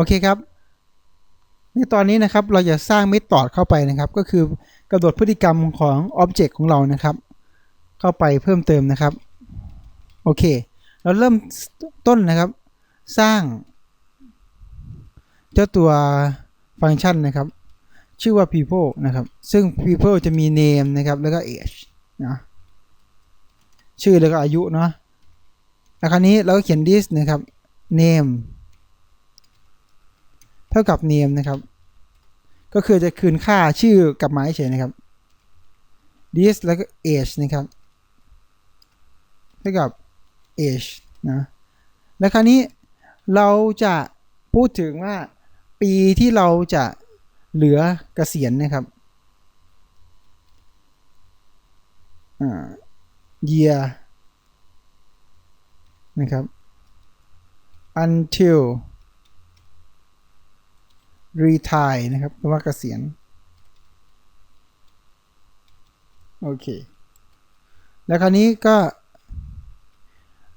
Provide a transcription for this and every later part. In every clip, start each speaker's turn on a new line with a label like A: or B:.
A: โอเคครับในตอนนี้นะครับเราจะสร้างเมธอดเข้าไปนะครับ ก็คือกำหนดพฤติกรรมของอ็อบเจกต์ของเรานะครับ เข้าไปเพิ่มเติมนะครับ โอเค เราเริ่มต้นนะครับ สร้าง เจ้าตัวฟังก์ชันนะครับ ชื่อว่า people นะครับ ซึ่ง people จะมี name นะครับ แล้วก็ age นะชื่อแล้วก็อายุเนาะแล้วคราวนี้เราก็เขียน this นะครับ name เท่ากับ name นะครับ ก็คือจะคืนค่าชื่อกลับมาเฉยนะครับ this แล้วก็ age นะครับ เท่ากับ age นะ แล้วคราวนี้เราจะพูดถึงว่าปีที่เราจะเหลือเกษียณนะครับ year นะครับ until retire นะครับแปลว่าเกษียณโอเค แล้วคราวนี้ก็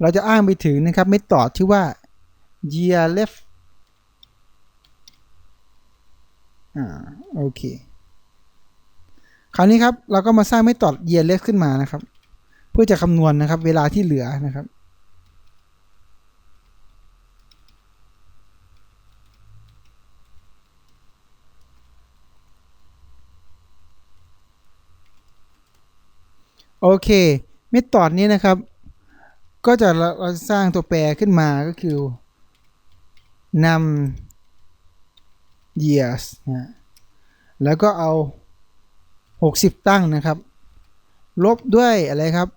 A: เราจะอ้างไปถึงนะครับเมธอดที่ว่า year left อ่าโอเค คราวนี้ครับ เราก็มาสร้างเมธอด year left ขึ้นมานะครับ เพื่อจะคำนวณนะครับ เวลาที่เหลือนะครับ โอเคเมธอดนี้นะครับ ก็จะเราเราสร้างตัวแปรขึ้นมาก็คือนำ years นะแล้วก็เอา 60 ตั้งนะครับ ลบด้วยอะไรครับ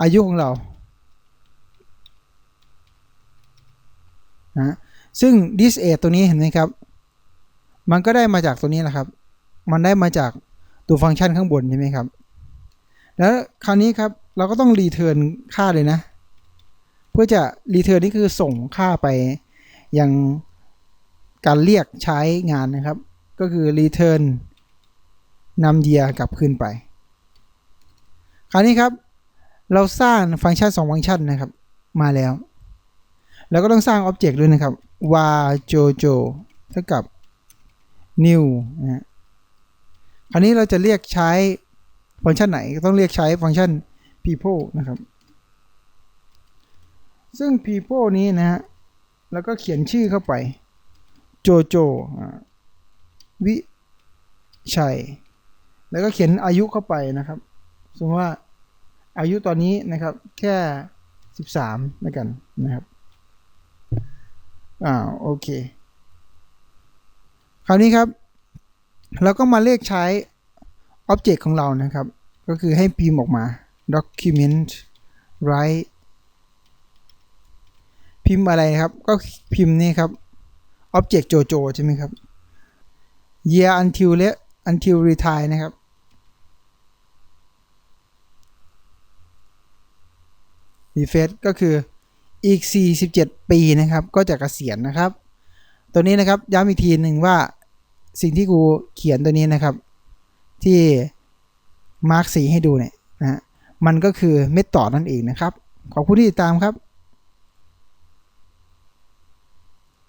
A: อายุของเรานะซึ่ง this age ตัวนี้เห็นไหมครับ มันก็ได้มาจากตัวนี้แหละครับ มันได้มาจากตัวฟังก์ชันข้างบนใช่ไหมครับ แล้วคราวนี้ครับเราก็ต้องรีเทิร์นค่าเลยนะ เพื่อจะรีเทิร์นนี่คือส่งค่าไปยังการเรียกใช้งานนะครับ ก็คือรีเทิร์นนำเดียกลับคืนไป คราวนี้ครับ เราสร้างฟังก์ชัน 2 ฟังก์ชันนะครับ มาแล้ว แล้วก็ต้องสร้างอ็อบเจกต์ด้วยนะครับ var jojo เท่ากับ new นะคราวนี้เราจะเรียกใช้ ฟังก์ชันไหนก็ต้องเรียกใช้ฟังก์ชัน people นะครับ ซึ่ง people นี้นะฮะ แล้วก็เขียนชื่อเข้าไป โจโจวิชัย แล้วก็เขียนอายุเข้าไปนะครับ สมมติว่าอายุตอนนี้นะครับ แค่ 13แล้วกันนะครับอ่าโอเค คราวนี้ครับ เราก็มาเลขใช้ Object ของเรานะครับ ก็คือให้พิมพ์ออกมา document write พิมพ์อะไรครับ ก็พิมพ์นี่ครับ object jojo ใช่ไหมครับ year until และ until retire นะครับ refresh ก็คืออีก 47 ปีนะครับ ก็จะเกษียณนะครับ ตัวนี้นะครับย้ำอีกทีหนึ่งว่าสิ่งที่กูเขียนตัวนี้นะครับ ที่มาร์กสีให้ดูเนี่ยนะฮะมันก็คือเม็ดต่อนั่นเองนะครับ ขอบคุณที่ติดตามครับ